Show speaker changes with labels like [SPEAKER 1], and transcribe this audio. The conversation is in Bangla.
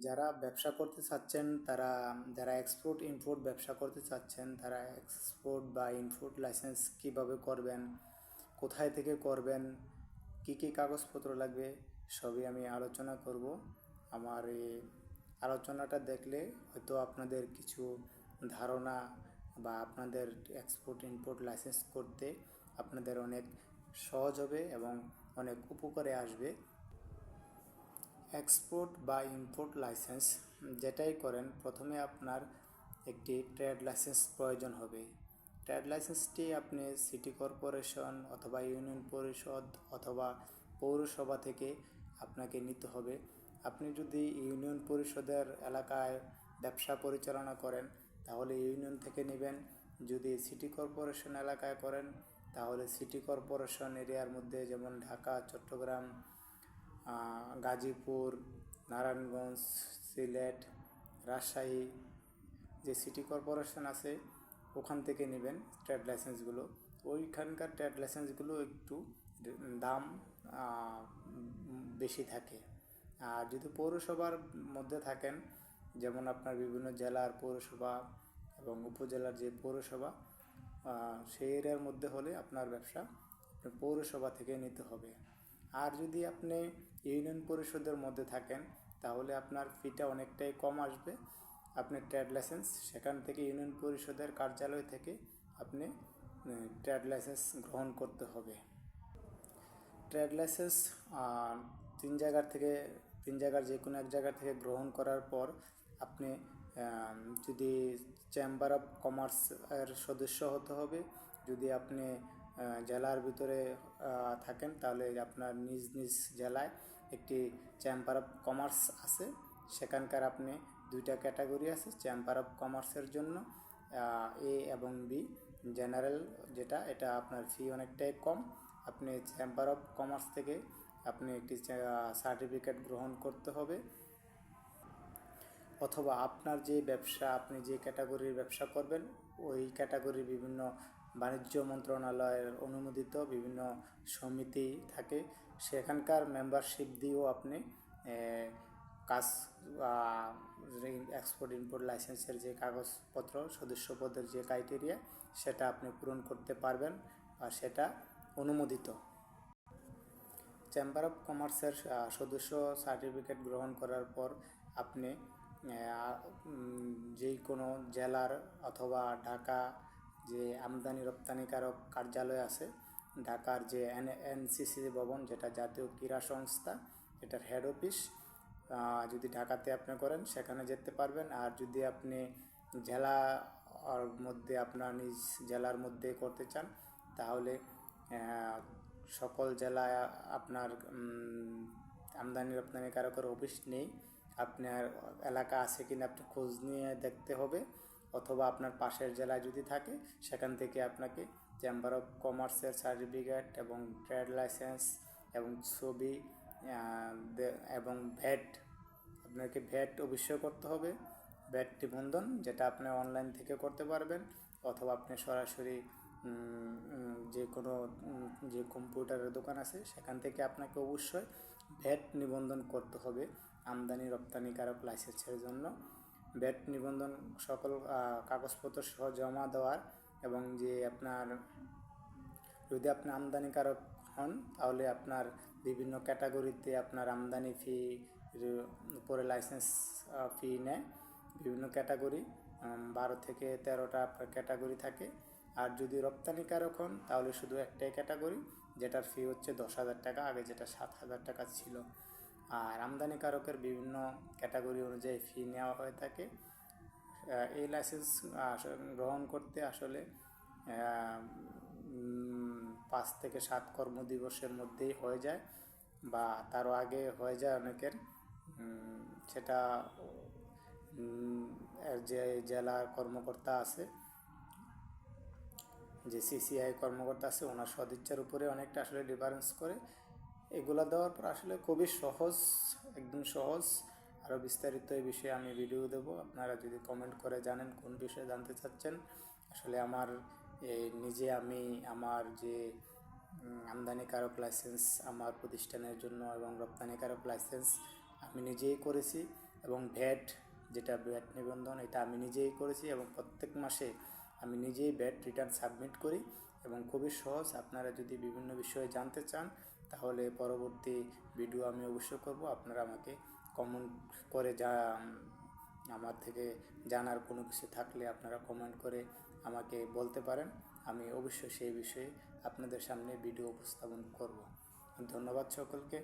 [SPEAKER 1] যারা ব্যবসা করতে চাচ্ছেন, তারা, যারা এক্সপোর্ট ইম্পোর্ট ব্যবসা করতে চাচ্ছেন, তারা এক্সপোর্ট বা ইম্পোর্ট লাইসেন্স কীভাবে করবেন, কোথায় থেকে করবেন, কি কি কাগজপত্র লাগবে, সবই আমি আলোচনা করব। আমার এই আলোচনাটা দেখলে হয়তো আপনাদের কিছু ধারণা বা আপনাদের এক্সপোর্ট ইম্পোর্ট লাইসেন্স করতে আপনাদের অনেক সহজ হবে এবং অনেক উপকারে আসবে। এক্সপোর্ট বা ইম্পোর্ট লাইসেন্স যেটাই করেন, প্রথমে আপনার একটি ট্রেড লাইসেন্স প্রয়োজন হবে। ট্রেড লাইসেন্সটি আপনি সিটি কর্পোরেশন অথবা ইউনিয়ন পরিষদ অথবা পৌরসভা থেকে আপনাকে নিতে হবে। আপনি যদি ইউনিয়ন পরিষদের এলাকায় ব্যবসা পরিচালনা করেন, তাহলে ইউনিয়ন থেকে নেবেন। যদি সিটি কর্পোরেশন এলাকায় করেন, তাহলে সিটি কর্পোরেশন এরিয়ার মধ্যে যেমন ঢাকা, চট্টগ্রাম গাজীপুর, নারায়ণগঞ্জ, সিলেট, রাজশাহী যে সিটি কর্পোরেশন আছে, ওখান থেকে নেবেন ট্রেড লাইসেন্সগুলো। ওইখানকার ট্রেড লাইসেন্সগুলো একটু দাম বেশি থাকে। আর যদি পৌরসভার মধ্যে থাকেন, যেমন আপনার বিভিন্ন জেলার পৌরসভা এবং উপজেলার যে পৌরসভা সেই এরিয়ার মধ্যে হলে আপনার ব্যবসা পৌরসভা থেকে নিতে হবে। আর যদি আপনি ইউনিয়ন পরিষদের মধ্যে থাকেন, তাহলে আপনার ফিটা অনেকটাই কম আসবে। আপনি ট্রেড লাইসেন্স, সেখান থেকে ইউনিয়ন পরিষদের কার্যালয় থেকে আপনি ট্রেড লাইসেন্স গ্রহণ করতে হবে। ট্রেড লাইসেন্স তিন জায়গার থেকে, তিন জায়গার যে কোনো এক জায়গা থেকে গ্রহণ করার পর আপনি যদি চেম্বার অফ কমার্স এর সদস্য হতে হবে, যদি আপনি জেলার ভিতরে থাকেন, তাহলে আপনার নিজ নিজ জেলায় একটি চেম্বার অফ কমার্স আছে। সেখানকার আপনি দুইটা ক্যাটাগরি আছে চেম্বার অফ কমার্সের জন্য এ এবং বি জেনারেল যেটা, এটা আপনার ফি অনেকটাই কম। আপনি চেম্বার অফ কমার্স থেকে আপনি একটি সার্টিফিকেট গ্রহণ করতে হবে। অথবা আপনার যে ব্যবসা, আপনি যে ক্যাটাগরির ব্যবসা করবেন, ওই ক্যাটাগরির বিভিন্ন বাণিজ্য মন্ত্রণালয়ের অনুমোদিত বিভিন্ন সমিতি থাকে। সেখানকার মেম্বারশিপ দিয়েও আপনি কাজ এক্সপোর্ট ইম্পোর্ট লাইসেন্সের যে কাগজপত্র সদস্য পদের যে ক্রাইটেরিয়া সেটা আপনি পূরণ করতে পারবেন আর সেটা অনুমোদিত। চেম্বার অফ কমার্সের সদস্য সার্টিফিকেট গ্রহণ করার পর আপনি যেই কোনো জেলার অথবা ঢাকা যে আমদানি রপ্তানিকারক কার্যালয় আছে, ঢাকার যে এন, এনসিসি ভবন, যেটা জাতীয় ক্রীড়া সংস্থা, এটার হেড অফিস যদি ঢাকাতে আপনি করেন, সেখানে যেতে পারবেন। আর যদি আপনি জেলা মধ্যে আপনার নিজ জেলার মধ্যে করতে চান, তাহলে সকল জেলায় আপনার আমদানি রপ্তানিকারকের অফিস নেই। আপনার এলাকা আছে কিনা আপনি খোঁজ নিয়ে দেখতে হবে। অথবা আপনার পাশের জেলায় যদি থাকে, সেখান থেকে আপনাকে চেম্বার অফ কমার্সের সার্টিফিকেট এবং ট্রেড লাইসেন্স এবং ছবি এবং ভ্যাট আপনাকে ভ্যাট অবশ্যই করতে হবে। ভ্যাট নিবন্ধন যেটা আপনি অনলাইন থেকে করতে পারবেন অথবা আপনি সরাসরি যে কোনো যে কম্পিউটারের দোকান আছে, সেখান থেকে আপনাকে অবশ্যই ভ্যাট নিবন্ধন করতে হবে আমদানি রপ্তানিকারক লাইসেন্সের জন্য। ভ্যাট নিবন্ধন সকল কাগজপত্র সহ জমা দেওয়ার এবং যে আপনার, যদি আপনি আমদানিকারক হন, তাহলে আপনার বিভিন্ন ক্যাটাগরিতে আপনার আমদানি ফি উপরে লাইসেন্স ফি নেয়। বিভিন্ন ক্যাটাগরি বারো থেকে তেরোটা আপনার ক্যাটাগরি থাকে। আর যদি রপ্তানিকারক হন, তাহলে শুধু একটাই ক্যাটাগরি, যেটার ফি হচ্ছে দশ হাজার টাকা, আগে যেটা সাত হাজার টাকা ছিল। আর আমদানিকারকের বিভিন্ন ক্যাটাগরি অনুযায়ী ফি নেওয়া হয়ে থাকে। এই লাইসেন্স গ্রহণ করতে আসলে পাঁচ থেকে সাত কর্মদিবসের মধ্যেই হয়ে যায় বা তারও আগে হয়ে যায় অনেকের। সেটা যে জেলা কর্মকর্তা আছে, যে সিসিআই কর্মকর্তা আছে, ওনার সদিচ্ছার উপরে অনেকটা আসলে ডিফারেন্স করে। এগুলা দেওয়ার পর আসলে খুবই সহজ, একদম সহজ। আরও বিস্তারিত এই বিষয়ে আমি ভিডিও দেব। আপনারা যদি কমেন্ট করে জানেন কোন বিষয়ে জানতে চাচ্ছেন। আসলে আমার নিজে আমি আমার যে আমদানিকারক লাইসেন্স আমার প্রতিষ্ঠানের জন্য এবং রপ্তানিকারক লাইসেন্স আমি নিজেই করেছি এবং ভ্যাট যেটা ভ্যাট নিবন্ধন, এটা আমি নিজেই করেছি এবং প্রত্যেক মাসে আমি নিজেই ভ্যাট রিটার্ন সাবমিট করি এবং খুবই সহজ। আপনারা যদি বিভিন্ন বিষয়ে জানতে চান তাহলে পরবর্তী ভিডিও আমি অবশ্যই করব। আপনারা আমাকে কমেন্ট করে যা, আমার থেকে জানার কোনো কিছু থাকলে আপনারা কমেন্ট করে আমাকে বলতে পারেন। আমি অবশ্যই সেই বিষয়ে আপনাদের সামনে ভিডিও উপস্থাপন করব। ধন্যবাদ সকলকে।